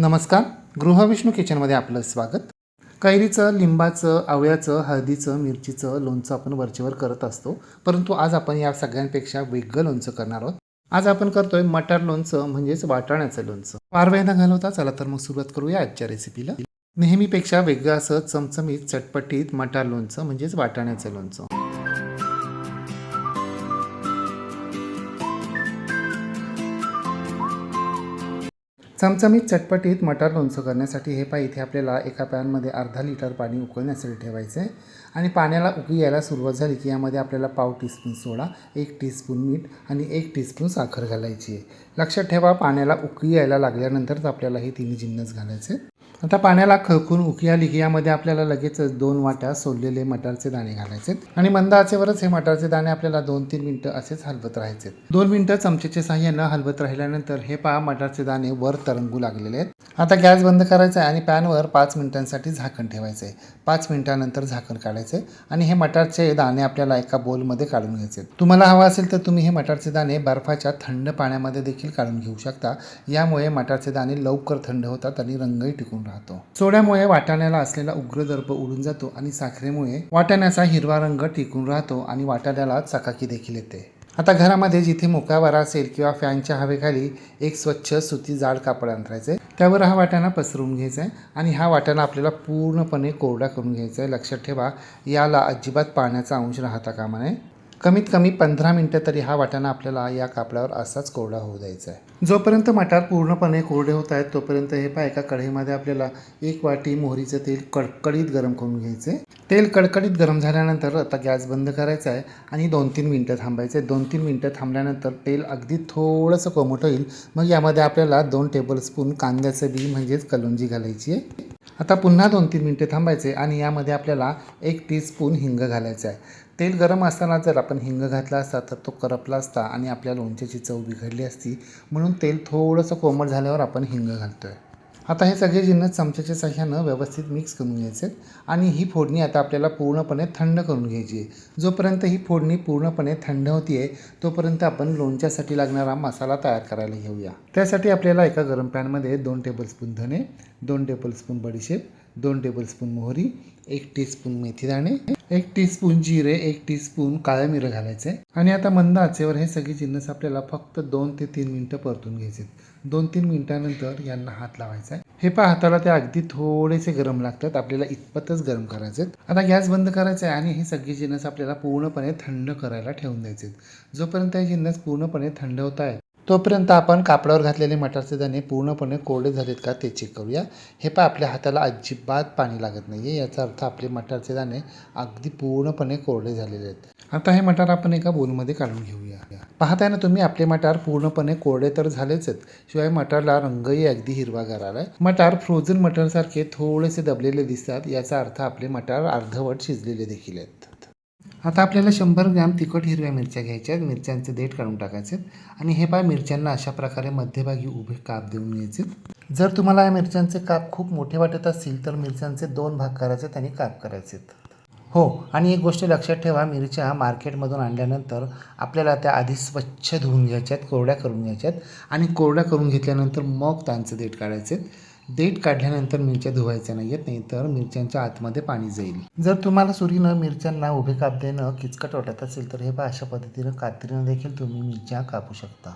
नमस्कार गृहविष्णू किचनमध्ये आपलं स्वागत. कैरीचं लिंबाचं आवळ्याचं हळदीचं मिरचीचं लोणचं आपण वरचेवर करत असतो. परंतु आज आपण या सगळ्यांपेक्षा वेगळं लोणचं करणार आहोत. आज आपण करतोय मटार लोणचं म्हणजेच वाटाण्याचं लोणचं. फार वेळ न घालवता चला तर मग सुरुवात करूया आजच्या रेसिपीला नेहमीपेक्षा वेगळं असं चमचमीत चटपटीत मटार लोणचं म्हणजेच वाटाण्याचं लोणचं. चमचमीत चटपटीत मटार लोणचं करण्यासाठी हे पाय इथे आपल्याला एका पॅनमध्ये अर्धा लिटर पाणी उकळण्यासाठी ठेवायचं आहे. आणि पाण्याला उकळी यायला सुरुवात झाली की यामध्ये आपल्याला पाव टीस्पून सोडा एक टीस्पून मीठ आणि एक टीस्पून साखर घालायची आहे. लक्षात ठेवा पाण्याला उकळी यायला लागल्यानंतरच आपल्याला हे तिन्ही जिन्नस घालायचे आता पाण्याला खळकून उकिया आली आपल्याला लगेच दोन वाट्या सोललेले मटारचे दाणे घालायचे आणि मंद आचेवरच हे मटारचे दाणे आपल्याला दोन तीन मिनटं असेच हलवत राहायचे दोन मिनटं चमचेच्या साह्यानं हलवत राहिल्यानंतर हे पहा मटारचे दाणे वर तरंगू लागलेले आहेत. आता गॅस बंद करायचा आहे आणि पॅनवर पाच मिनिटांसाठी झाकण ठेवायचं आहे पाच मिनिटानंतर झाकण काढायचं आहे आणि हे मटारचे दाणे आपल्याला एका बोलमध्ये काढून घ्यायचे तुम्हाला हवं असेल तर तुम्ही हे मटारचे दाणे बर्फाच्या थंड पाण्यामध्ये देखील काढून घेऊ शकता. यामुळे मटारचे दाणे लवकर थंड होतात आणि रंगही टिकून राहतो. सोड्यामुळे वाटाण्याला असलेला उग्र दर्प उडून जातो आणि साखरेमुळे वाटाण्याचा हिरवा रंग टिकून राहतो आणि वाटाण्याला चकाकी देखील येते. आता घरामध्ये जिथे मोकळा वारा असेल किंवा फॅनच्या हवेखाली एक स्वच्छ सुती जाड कापड अंतरायचे त्यावर हा वाटाणा पसरवून घ्यायचा आहे आणि हा वाटाणा आपल्याला पूर्णपणे कोरडा करून घ्यायचा आहे लक्षात ठेवा याला अजिबात पाण्याचा अंश राहता कामा नये. कमीत कमी पंधरा मिनटं तरी हा वाटाणा आपल्याला या कापडावर असाच कोरडा होऊ द्यायचा आहे. जोपर्यंत मटार पूर्णपणे कोरडे होत आहेत तोपर्यंत हे पहा एका कढईमध्ये आपल्याला एक वाटी मोहरीचं तेल कडकडीत गरम करून घ्यायचे. तेल कडकडीत गरम झाल्यानंतर आता गॅस बंद करायचा आहे आणि दोन तीन मिनटं थांबायचं आहे दोन तीन मिनटं थांबल्यानंतर तेल अगदी थोडंसं कोमट होईल. मग यामध्ये आपल्याला दोन टेबलस्पून कांद्याचं बी म्हणजेच कलुंजी घालायची आहे. आता पुन्हा दोन तीन मिनटे थांबायचे आणि यामध्ये आपल्याला एक टीस्पून हिंग घालायचं आहे. तेल गरम असताना जर आपण हिंग घातला असता तर तो करपला असता आणि आपल्या लोणच्याची चव बिघडली असती म्हणून तेल थोडंसं कोमट झाल्यावर आपण हिंग घालतो आहे आता हे सगळे जिन्नस चमच्याच्या साह्यानं व्यवस्थित मिक्स करून घ्यायचे आहेत आणि ही फोडणी आता आपल्याला पूर्णपणे थंड करून घ्यायची आहे. जोपर्यंत ही फोडणी पूर्णपणे थंड होती आहे तोपर्यंत आपण लोणच्यासाठी लागणारा मसाला तयार करायला घेऊया. त्यासाठी आपल्याला एका गरम पॅनमध्ये दोन टेबलस्पून धने दोन टेबलस्पून बडीशेप दोन टेबलस्पून मोहरी एक टीस्पून मेथी दाणे एक टीस्पून जिरे एक टीस्पून काळ्या मिरं घालायचे आणि आता मंद आचेवर हे सगळे जिन्नस आपल्याला फक्त दोन ते तीन मिनटं परतून घ्यायचे दोन तीन मिनटानंतर यांना हात लावायचा आहे. हे पहा हाताला ते अगदी थोडेसे गरम लागतात. आपल्याला इतपतच गरम करायचे आता गॅस बंद करायचा आहे आणि हे सगळे जिन्नस आपल्याला पूर्णपणे थंड करायला ठेवून द्यायचे जोपर्यंत हे जिन्नस पूर्णपणे थंड होत आहेत तोपर्यंत आपण कापडावर घातलेले मटारचे दाणे पूर्णपणे कोरडे झालेत का ते चेक करूया. हे पहा आपल्या हाताला अजिबात पाणी लागत नाही आहे याचा अर्थ आपले मटारचे दाणे अगदी पूर्णपणे कोरडे झालेले आहेत. आता हे मटार आपण एका बोलमध्ये काढून घेऊया. पाहताय ना तुम्ही आपले मटार पूर्णपणे कोरडे तर झालेच आहेत. शिवाय मटारला रंगही अगदी हिरवागार आला आहे मटार फ्रोझन मटारसारखे थोडेसे दबलेले दिसतात. याचा अर्थ आपले मटार अर्धवट शिजलेले देखील आहेत. आता आपल्याला शंभर ग्रॅम तिखट हिरव्या मिरच्या घ्यायच्या आहेत. मिरच्यांचे देठ काढून टाकायचे आणि हे पाय मिरच्यांना अशा प्रकारे मध्यभागी उभे काप देऊन घ्यायचे जर तुम्हाला या मिरच्यांचे काप खूप मोठे वाटत असतील तर मिरच्यांचे दोन भाग करायचे आणि काप करायचे हो आणि एक गोष्ट लक्षात ठेवा मिरच्या मार्केटमधून आणल्यानंतर आपल्याला त्या आधी स्वच्छ धुवून घ्यायच्या आहेत कोरड्या करून घ्यायच्या आहेत. आणि कोरड्या करून घेतल्यानंतर मग त्यांचे देठ काढायचे देठ काढल्यानंतर मिरच्या धुवायच्या नाही आहेत नाही तर मिरच्यांच्या आतमध्ये पाणी जाईल. जर तुम्हाला सुरीनं मिरच्यांना उभे काप देणं किचकट वाटत असेल तर हे पहा अशा पद्धतीनं कात्रीनं देखील तुम्ही मिरच्या कापू शकता.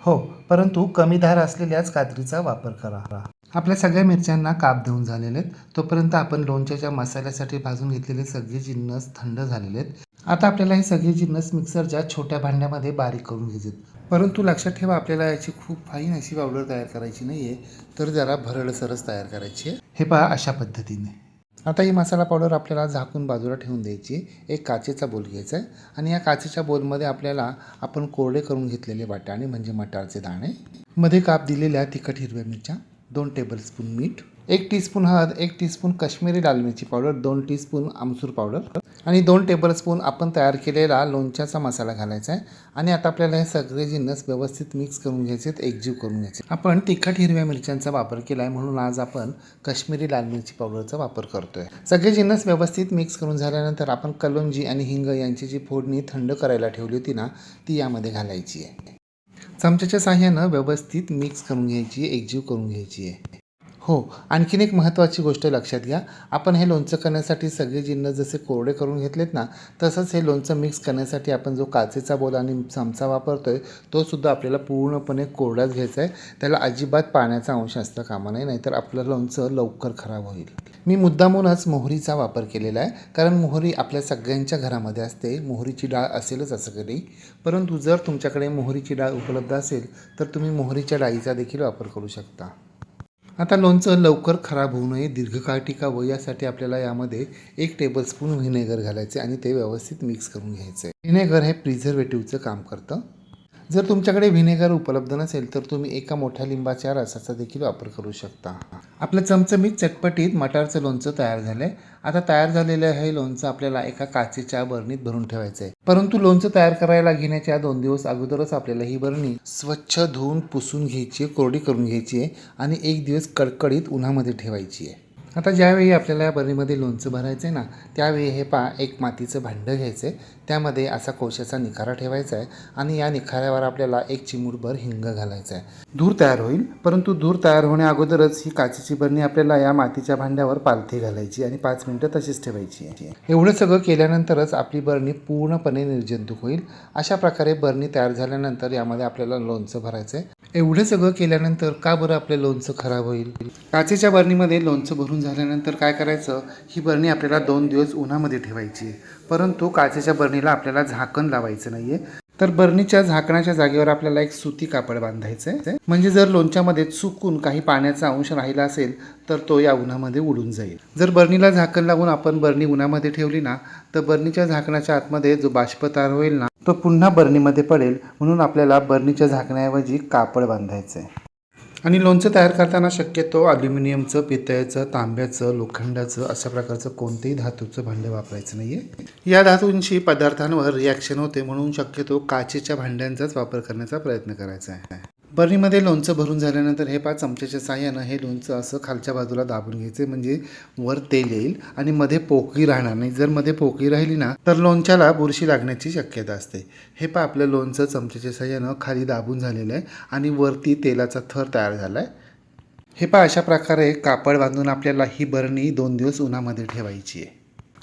हो परंतु कमी धार असलेल्याच कात्रीचा वापर करा. आपल्या सगळ्या मिरच्यांना काप देऊन झालेले आहेत. तोपर्यंत आपण लोणच्याच्या मसाल्यासाठी भाजून घेतलेले सगळे जिन्नस थंड झालेले आहेत. आता आपल्याला हे सगळे जिन्नस मिक्सरच्या छोट्या भांड्यामध्ये बारीक करून घ्यायचे परंतु लक्षात ठेवा आपल्याला याची खूप फाईन अशी पावडर तयार करायची नाही आहे तर जरा भरडसरच तयार करायची आहे. हे पहा अशा पद्धतीने. आता ही मसाला पावडर आपल्याला झाकून बाजूला ठेवून द्यायची एक काचेचा बोल घ्यायचा आहे. आणि या काचेच्या बोलमध्ये आपल्याला आपण कोरडे करून घेतलेले वाटाणे म्हणजे मटारचे दाणे मध्ये काप दिलेल्या तिखट हिरव्या मिरच्या दोन टेबलस्पून मीठ एक टीस्पून हळद एक टीस्पून काश्मीरी लाल मिरची पावडर दोन टीस्पून आमसूर पावडर. आणि दोन टेबलस्पून आपण तयार केलेला लोणच्याचा मसाला घालायचा आहे. आणि आता आपल्याला हे सगळे जिन्नस व्यवस्थित मिक्स करून घ्यायचे आहेत एकजीव करून घ्यायचे आपण तिखट हिरव्या मिरच्यांचा वापर केला आहे म्हणून आज आपण काश्मीरी लाल मिरची पावडरचा वापर करतो आहे सगळे जिन्नस व्यवस्थित मिक्स करून झाल्यानंतर आपण कलोंजी आणि हिंग यांची जी फोडणी थंड करायला ठेवली होती ना ती यामध्ये घालायची आहे. चमच्याच्या साह्यानं व्यवस्थित मिक्स करून घ्यायची एकजीव करून घ्यायची आहे. हो आणखीन एक महत्त्वाची गोष्ट लक्षात घ्या. आपण हे लोणचं करण्यासाठी सगळे जिन्न जसे कोरडे करून घेतलेत ना तसंच हे लोणचं मिक्स करण्यासाठी आपण जो काचेचा बोल आणि चमचा वापरतो आहे तोसुद्धा आपल्याला पूर्णपणे कोरडाच घ्यायचा आहे. त्याला अजिबात पाण्याचा अंश असता कामा नये नाहीतर आपलं लोणचं लवकर खराब होईल. मी मुद्दामूनच मोहरीचा वापर केलेला आहे कारण मोहरी आपल्या सगळ्यांच्या घरामध्ये असते. मोहरीची डाळ असेलच असं कधी. परंतु जर तुमच्याकडे मोहरीची डाळ उपलब्ध असेल तर तुम्ही मोहरीच्या डाळीचा देखील वापर करू शकता. आता लोणचं लवकर खराब होऊ नये दीर्घकाळ टिकावं यासाठी आपल्याला यामध्ये एक टेबलस्पून व्हिनेगर घालायचे आणि ते व्यवस्थित मिक्स करून घ्यायचे. व्हिनेगर हे प्रिझर्वेटिव्हचं काम करतं. जर तुमच्याकडे व्हिनेगर उपलब्ध नसेल तर तुम्ही एका मोठ्या लिंबाच्या रसाचा देखील वापर करू शकता. आपलं चमचमीत चटपटीत मटारचं लोणचं तयार झालंय. आता तयार झालेलं हे लोणचं आपल्याला एका काचेच्या बरणीत भरून ठेवायचं आहे परंतु लोणचं तयार करायला घेण्याच्या दोन दिवस अगोदरच आपल्याला ही बरणी स्वच्छ धुवून पुसून घ्यायची आहे कोरडी करून घ्यायची आहे आणि एक दिवस कडकडीत उन्हामध्ये ठेवायची आहे. आता ज्यावेळी आपल्याला या बरणीमध्ये लोणचं भरायचं आहे ना त्यावेळी हे पा एक मातीचं भांडं घ्यायचं आहे त्यामध्ये असा कोशाचा निखारा ठेवायचा आहे आणि या निखाऱ्यावर आपल्याला एक चिमूटभर हिंग घालायचं आहे धूर तयार होईल परंतु धूर तयार होण्या अगोदरच ही काचेची बरणी आपल्याला या मातीच्या भांड्यावर पालथी घालायची आणि पाच मिनटं तशीच ठेवायची. आहे एवढं सगळं केल्यानंतरच आपली बरणी पूर्णपणे निर्जंतुक होईल. अशा प्रकारे बरणी तयार झाल्यानंतर यामध्ये आपल्याला लोणचं भरायचं आहे एवढं सगळं केल्यानंतर का बरं आपलं लोणचं खराब होईल? काचेच्या बरणीमध्ये लोणचं भरून झाल्यानंतर काय करायचं? ही बरणी आपल्याला दोन दिवस उन्हामध्ये ठेवायची आहे. परंतु काचेच्या बरणीला आपल्याला झाकण लावायचं नाही आहे तर बरणीच्या झाकणाच्या जागेवर आपल्याला एक सुती कापड बांधायचं आहे म्हणजे जर लोणच्यामध्ये चुकून काही पाण्याचा अंश राहिला असेल तर तो या उन्हामध्ये उडून जाईल. जर बरणीला झाकण लावून आपण बरणी उन्हामध्ये ठेवली ना तर बरणीच्या झाकणाच्या आतमध्ये जो बाष्प तयार होईल ना तो पुन्हा बरणीमध्ये पडेल. म्हणून आपल्याला बरणीच्या झाकण्याऐवजी कापड बांधायचं आहे आणि लोणचं तयार करताना शक्यतो अल्युमिनियमचं पितळेचं तांब्याचं लोखंडाचं अशा प्रकारचं कोणतेही धातूचं भांडं वापरायचं नाही आहे या धातूंशी पदार्थांवर रिॲक्शन होते म्हणून शक्यतो काचेच्या भांड्यांचाच वापर करण्याचा प्रयत्न करायचा आहे. बरणीमध्ये लोणचं भरून झाल्यानंतर हे पाच चमच्याच्या साह्यानं हे लोणचं असं खालच्या बाजूला दाबून घ्यायचं म्हणजे वर तेल येईल आणि मध्ये पोकळी राहणार नाही. जर मध्ये पोकळी राहिली ना तर लोणच्याला बुरशी लागण्याची शक्यता असते. हे पा आपलं लोणचं चमच्याच्या साह्यानं खाली दाबून झालेलं आहे आणि वरती तेलाचा थर तयार झाला आहे. हे पा अशा प्रकारे कापड बांधून आपल्याला ही बरणी दोन दिवस उन्हामध्ये ठेवायची आहे.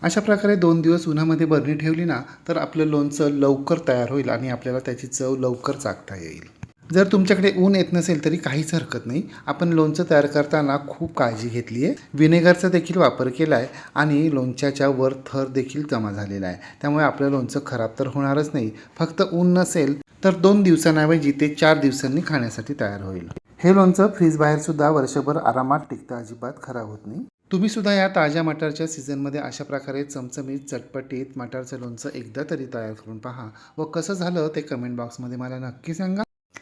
अशा प्रकारे दोन दिवस उन्हामध्ये बरणी ठेवली ना तर आपलं लोणचं लवकर तयार होईल आणि आपल्याला त्याची चव लवकर चाकता येईल. जर तुमच्याकडे ऊन येत नसेल तरी काहीच हरकत नाही. आपण लोणचं तयार करताना खूप काळजी घेतली आहे. विनेगरचा देखील वापर केला आहे आणि लोणच्याच्या वर थर देखील जमा झालेला आहे. त्यामुळे आपलं लोणचं खराब तर होणारच नाही. फक्त ऊन नसेल तर दोन दिवसांऐवजी ते चार दिवसांनी खाण्यासाठी तयार होईल. हे लोणचं फ्रीज वर्षभर आरामात टिकतं. अजिबात खराब होत नाही. तुम्ही सुद्धा या ताज्या मटारच्या सीझनमध्ये अशा प्रकारे चमचमीत चटपटीत मटारचं लोणचं एकदा तरी तयार करून पहा व कसं झालं ते कमेंट बॉक्समध्ये मला नक्की सांगा.